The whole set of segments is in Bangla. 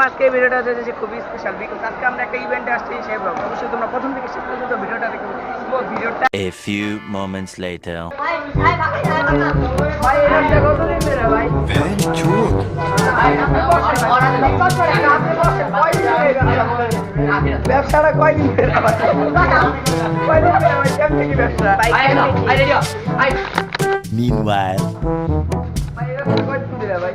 আমার আজকে এই ভিডিওটা হচ্ছে যে খুবই স্পেশাল বিকজ আজকে আমরা একটা ইভেন্টে আসছি সেই ব্লগ অবশ্যই তোমরা প্রথম থেকে শেষ পর্যন্ত ভিডিওটা দেখো পুরো ভিডিওটা A few moments later. ভাই ধরে ভাই ব্যবসাটা কয়দিন ধরে কয়দিন ধরে ভাই কেমন কি ব্যবসা Meanwhile. ভাই রাস্তা কয়দিন ধরে ভাই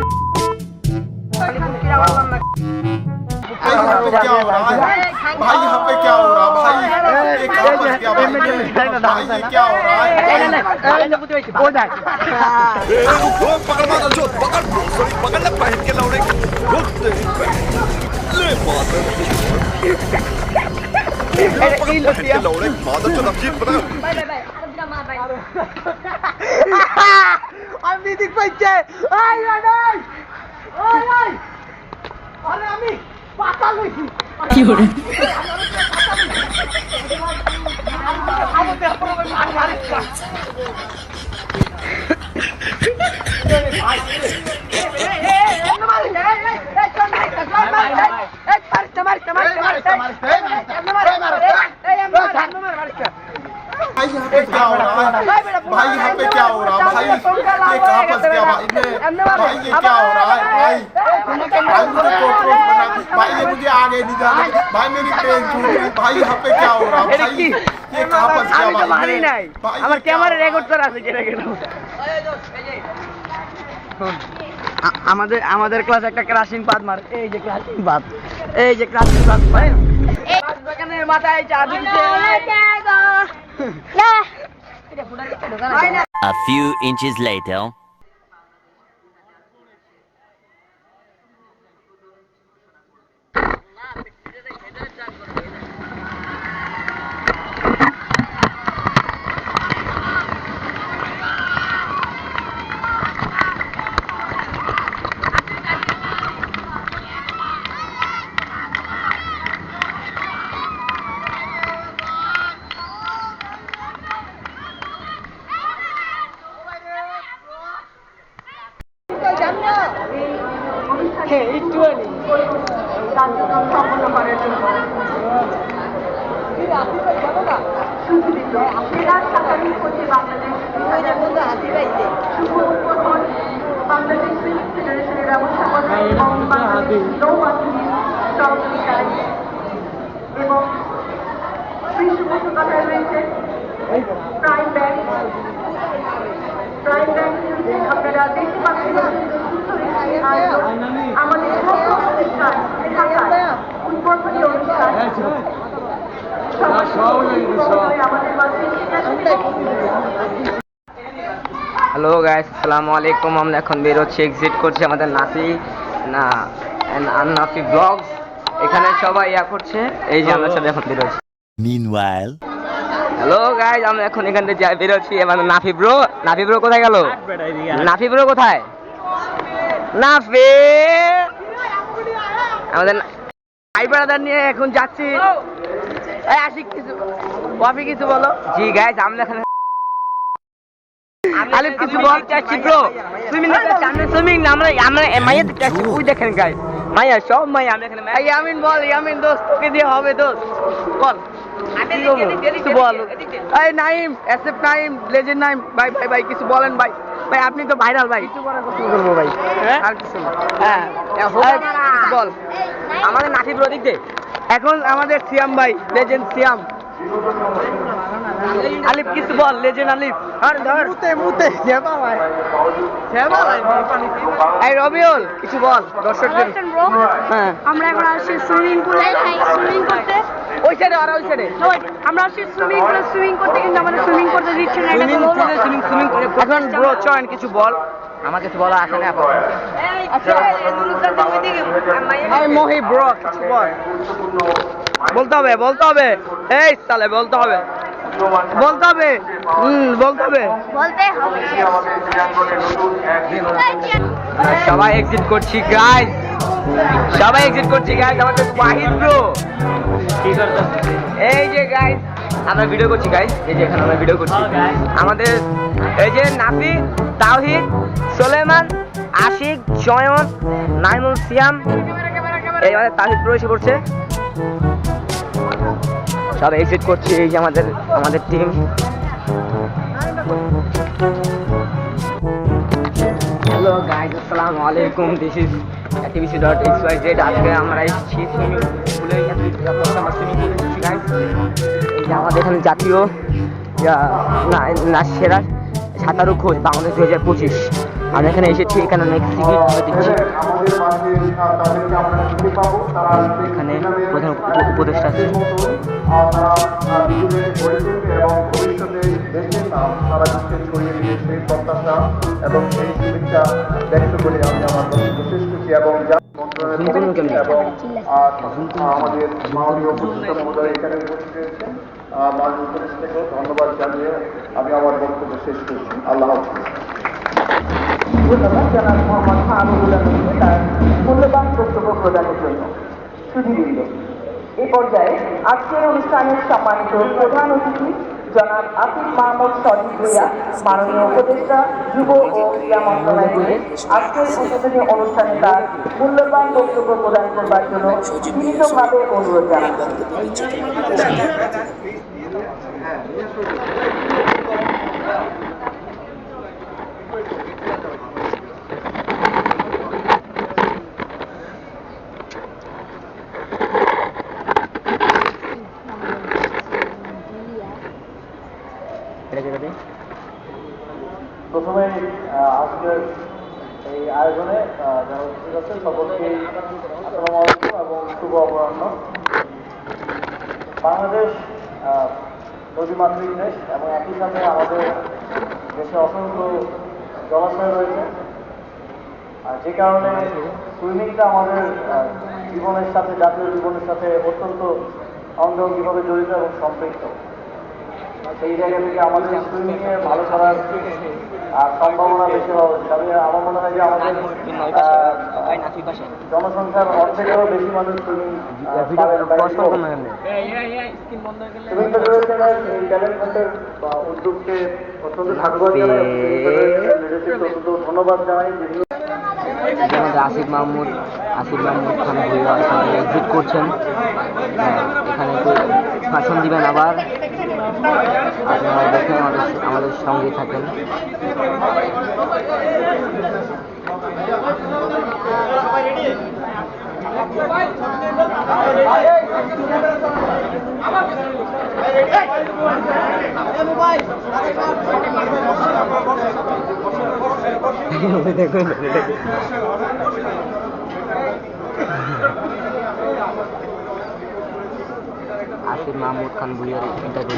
पे क्या हो रहा है भाई यहाँ पे क्या हो रहा है भाई ये कहाँ फंस गया भाई भाई ये क्या हो रहा है पकड़ मारो जो पकड़ सॉरी पकड़ ले पहन के लौड़े रुक ले मादर पहन के लौड़े मादर जो नमजीत पता আমি দিদিক পাইছে আই আই ওই ওই আরে আমি পাতা লইছি কি হরে भाई यहाँ पे क्या हो रहा है भाई यहाँ पे क्या हो रहा है भाई ये कहाँ फंस गया भाई मैं भाई ये क्या हो रहा है भाई भाई मुझे कोकरोच बना दी भाई ये मुझे आगे नहीं जाने भाई मेरी ट्रेन छूट गई भाई यहाँ पे क्या हो रहा है এটা भाई কি? ये कहाँ फंस আমি गया তো মারি भाई নাই भाई আমার ये क्या ক্যামেরা हो रहा রেকর্ড है? করা আছে কেটে কেটে আমাদের আমাদের ক্লাস একটা ক্রাশিং পাত মার এই যে ক্রাশিং পাত এই যে ক্রাশিং পাত ভাই দোকানের মাথায় চা দিচ্ছে A few inches later. হ্যাঁ একটুখানি বাংলাদেশ ফিল্ম ফেডারেশনের ব্যবস্থাপনায় এবং বাংলাদেশ নৌবাহিনী সহযোগিতায় এবং পৃষ্ঠপোষকতায় রয়েছে প্রাইম ব্যাংক প্রাইম ব্যাংক আপনারা দেখতে পাচ্ছেন আয়োজন আমাদের প্রথম অনুষ্ঠান ঢাকায় উদ্বোধনী অনুষ্ঠান সবাই আমাদের মাঝে হ্যালো গাইস আসসালামু আলাইকুম আমরা এখন বের হচ্ছি এক্সিট করছি আমাদের নাফি না নাফি ব্লগস এখানে সবাই ইয়া করছে এই যে আমরা সব এখন বের হচ্ছি। Meanwhile. হ্যালো গাইস আমরা এখন এখান থেকে যাই বের হচ্ছি। এবার নাফি ব্রো নাফি ব্রো কোথায় গেল? নাফি ব্রো কোথায়? নাফি! আমাদের ভাই ব্রাদার নিয়ে এখন যাচ্ছি। আশিক কিছু কফি কিছু বলো। জি গাইস আমরা এখানে আলিফ কিছু বল। চাচ্ছি ব্রো সুইমিং করতে সুইমিং আমরা আমরা মাইয়া দেখতে আসছি ওই দেখেন গাইস মাইয়া সব মাইয়া আমরা এখানে এই ইয়ামিন বল ইয়ামিন দোস্ত তোকে দিয়ে হবে দোস্ত। বল। কিছু বল। এই নাইম এসএফ নাইম লেজেন্ড নাইম ভাই ভাই ভাই কিছু বলেন ভাই। ভাই আপনি তো ভাইরাল ভাই। কিছু করার করব ভাই। আর কিছু না। হ্যাঁ বল। আমাদের নাফি ব্রো দিক দে এখন আমাদের সিয়াম ভাই লেজেন্ড সিয়াম। আলিফ কিছু বল লেজেন্ড আলিফ। আর ধর। মুতে মুতে জেবা ভাই। জেবা ভাই এই রবিউল কিছু বল দর্শকদের। হ্যাঁ। আমরা এখন আসছি সুইমিং পুলে সুইমিং করতে ওই সাইডে আর ওই সাইডে আমরা আসছি সুইমিং পুলে সুইমিং করতে কিন্তু আমাদের সুইমিং করতে দিচ্ছে না এটা সুইমিং সুইমিং সুইমিং করে। এখন ব্রো চয়ন কিছু বল। আমার কিছু বলা আসে না এখন মহি ব্রো কিছু বল। বলতে হবে বলতে হবে। এই সালে বলতে হবে। বলতে হবে। হুম বলতে হবে। সবাই এক্সিট করছি গাইস সবাই এক্সিট করছি গাইস আমাদের ওয়াহিদ ব্রো এই যে গাইস আমরা ভিডিও করছি গাইস এই যে এখানে আমরা ভিডিও করছি। আমাদের এই যে নাফি তাওহিদ সোলেমান আশিক জয়ন নাইমুল সিয়াম এই আমাদের তাহিদ এসে পড়ছে। সব এক্সিট করছি এই যে আমাদের আমাদের টিম হ্যালো গাইজ আসসালামু আলাইকুম। This is activity dot X Y Z আজকে আমরা এসেছি সুইমিং পুলে আমরা সুইমিং আমাদের এখানে জাতীয় না সেরা সাঁতারু খোঁজ বাংলাদেশ দু হাজার পঁচিশ। আমরা এখানে এসেছি এখানে অনেক টিকিট দিচ্ছি এখানে প্রধান উপদেষ্টা আছে এবং সেই ব্যক্ত করে আমি আমার শেষ করছি আমাদের মাননীয় উপদেষ্টা মহোদয় এখানে উপস্থিত ধন্যবাদ জানিয়ে আমি আমার বক্তব্য আল্লাহ ধন্যবাদ জানাব মোহাম্মদ হামিদুল্লাহ তার মূল্যবান বক্তব্য প্রদানের জন্য সুধীবৃন্দ। এই পর্যায়ে আজকের অনুষ্ঠানের সম্মানিত প্রধান অতিথি জনাব আসিফ মাহমুদ সজিব ভূঁইয়া, মাননীয় উপদেষ্টা, যুব ও ক্রীড়া মন্ত্রণালয়ের আজকের উদ্বোধনী অনুষ্ঠানে তার মূল্যবান বক্তব্য প্রদান করবার জন্য বিনীতভাবে অনুরোধ জানাচ্ছি এটা যেটা দিই। প্রথমে আজকের এই আয়োজনে যারা উপস্থিত আছেন সকলকে আসসালামু আলাইকুম এবং বাংলাদেশ নদীমাতৃক দেশ এবং একই সাথে আমাদের দেশে অসংখ্য জলাশয় রয়েছে। আর যে কারণে সুইমিংটা আমাদের জীবনের সাথে, জাতীয় জীবনের সাথে অত্যন্ত অঙ্গভঙ্গিভাবে জড়িত এবং সম্পৃক্ত। সেই জায়গা থেকে আমাদের সুইমিং এ ভালো করার সম্ভাবনা বেশি তবে আমার মনে হয় যে আমাদের জনসংখ্যার অর্ধেকেরও বেশি মানুষ। সুইমিং ফেডারেশনের ট্যালেন্ট হান্টের উদ্যোগকে অত্যন্ত ধন্যবাদ জানাই আমাদের আসিফ মাহমুদ আসিফ মাহমুদ খান ভুইয়া এখানে এক্সিট করছেন। হ্যাঁ, এখানে একটু ভাষণ দিবেন আবার। আপনারা দেখে আমাদের আমাদের সঙ্গে থাকেন। দেখুন মাহমুদ খান ভুইয়ার ইন্টারভিউ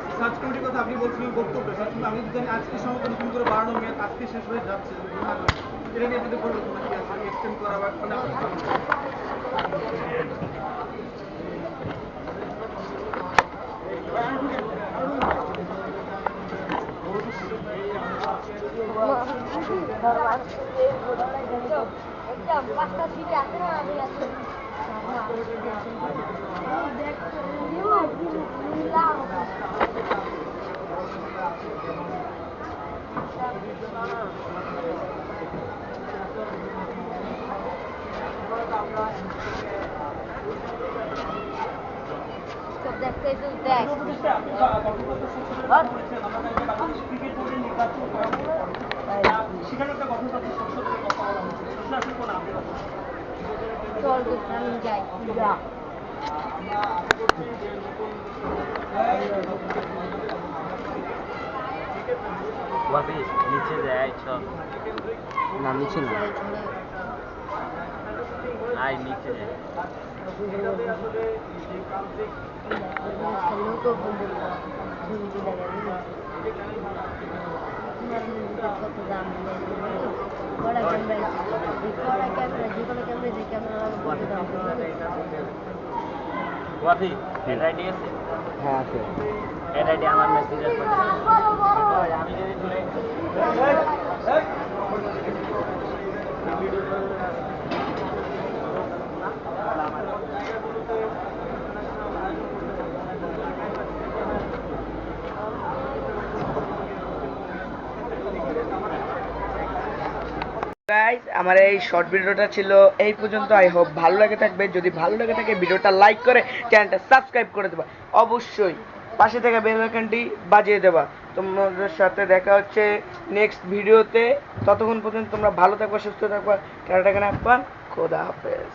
সার্চ কমিটির কথা আপনি বলছিলেন বক্তব্য সার্চ কমিটি আমি জানি আজকে সময় নতুন করে বাড়ানো মেয়াদ আজকে শেষ হয়ে যাচ্ছে। এটা নিয়ে যদি পরিবর্তন কি আছে এক্সটেন্ড করা বা পাঁচটা সিটে আছে না? আমি আছি দেখ সব দেখতে তো দেখ ক্রিকেট বোর্ডের নির্বাচন করা হলো। সেখানে একটা গঠন তথ্য সংসদ থেকে কথা বলা হচ্ছে প্রশাসন কোন আপডেট আছে চল দোস্ত আমি যাই যা নিচে যায় চল। না নিচে না। আয় নিচে যায় ক্যামেরা হ্যাঁ আছে এর আমার মেসেঞ্জার করে আমি যদি তুলে গাইজ আমার এই শর্ট ভিডিওটা ছিল এই পর্যন্ত আই হোপ ভালো লাগে থাকবে। যদি ভালো লাগে থাকে ভিডিওটা লাইক করে চ্যানেলটা সাবস্ক্রাইব করে দেবা। অবশ্যই পাশে থাকা বেল আইকনটি বাজিয়ে দেবা। তোমাদের সাথে দেখা হচ্ছে নেক্সট ভিডিওতে ততক্ষণ পর্যন্ত তোমরা ভালো থাকবা, সুস্থ থাকবা। টাটা খান খোদা হাফেজ।